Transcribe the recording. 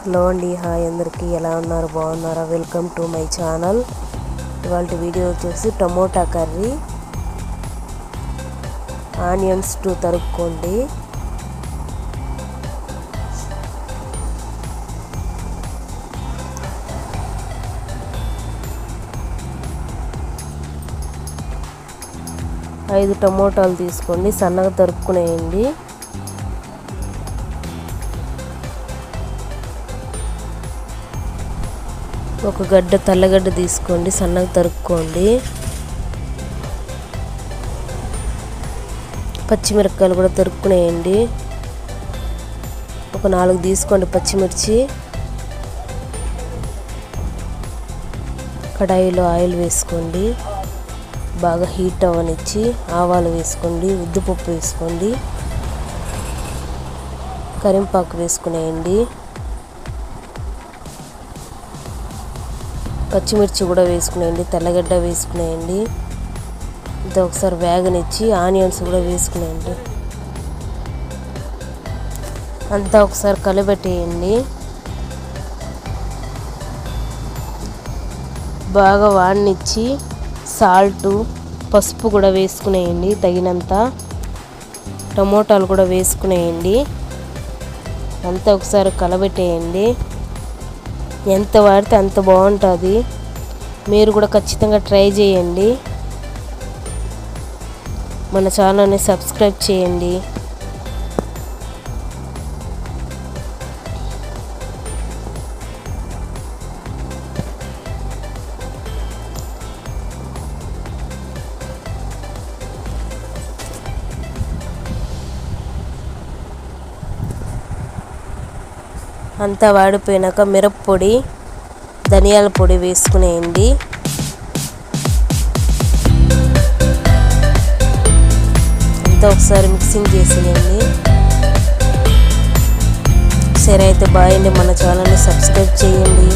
Hello అండి hi అందరికీ. ఎలా ఉన్నారు? బాగున్నారా? వెల్కమ్ టు మై ఛానల్ ఇవాళ వీడియో వచ్చేసి టమోటా కర్రీ. ఆనియన్స్ టూ తరుక్కోండి. ఐదు టమోటాలు తీసుకోండి. సన్నగా తరుక్కునేయండి. ఒక గడ్డ తెల్లగడ్డ తీసుకోండి సన్నగా తరుక్కోండి. పచ్చిమిరపకాయలు కూడా తరుక్కునేయండి. ఒక నాలుగు తీసుకోండి పచ్చిమిర్చి. కడాయిలో ఆయిల్ వేసుకోండి. బాగా హీట్ అవ్వనిచ్చి ఆవాలు వేసుకోండి ఉద్దుపప్పు వేసుకోండి. కరింపాకు వేసుకునేయండి. పచ్చిమిర్చి కూడా వేసుకునేయండి తెల్లగడ్డ వేసుకునేయండి ఇంత ఒకసారి వేగనిచ్చి ఆనియన్స్ కూడా వేసుకునేయండి. అంతా ఒకసారి కలబెట్టేయండి. బాగా వాడినిచ్చి సాల్ట్ పసుపు కూడా వేసుకునేయండి తగినంత టమోటాలు కూడా వేసుకునేయండి. అంతా ఒకసారి కలబెట్టేయండి. ఎంత వాడితే అంత బాగుంటుంది. మీరు కూడా ఖచ్చితంగా ట్రై చేయండి. మన ఛానల్ని సబ్స్క్రైబ్ చేయండి. అంతా వాడిపోయినాక మిరప్పొడి ధనియాల పొడి వేసుకునేయండి అంతా ఒకసారి మిక్సింగ్ చేసినండి సరే అయితే బాయ్ అండి మన ఛానల్ని సబ్స్క్రైబ్ చేయండి.